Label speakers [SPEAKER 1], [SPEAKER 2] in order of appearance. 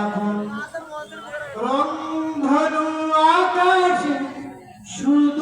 [SPEAKER 1] সরে রং রংধনু আকাশে শুধু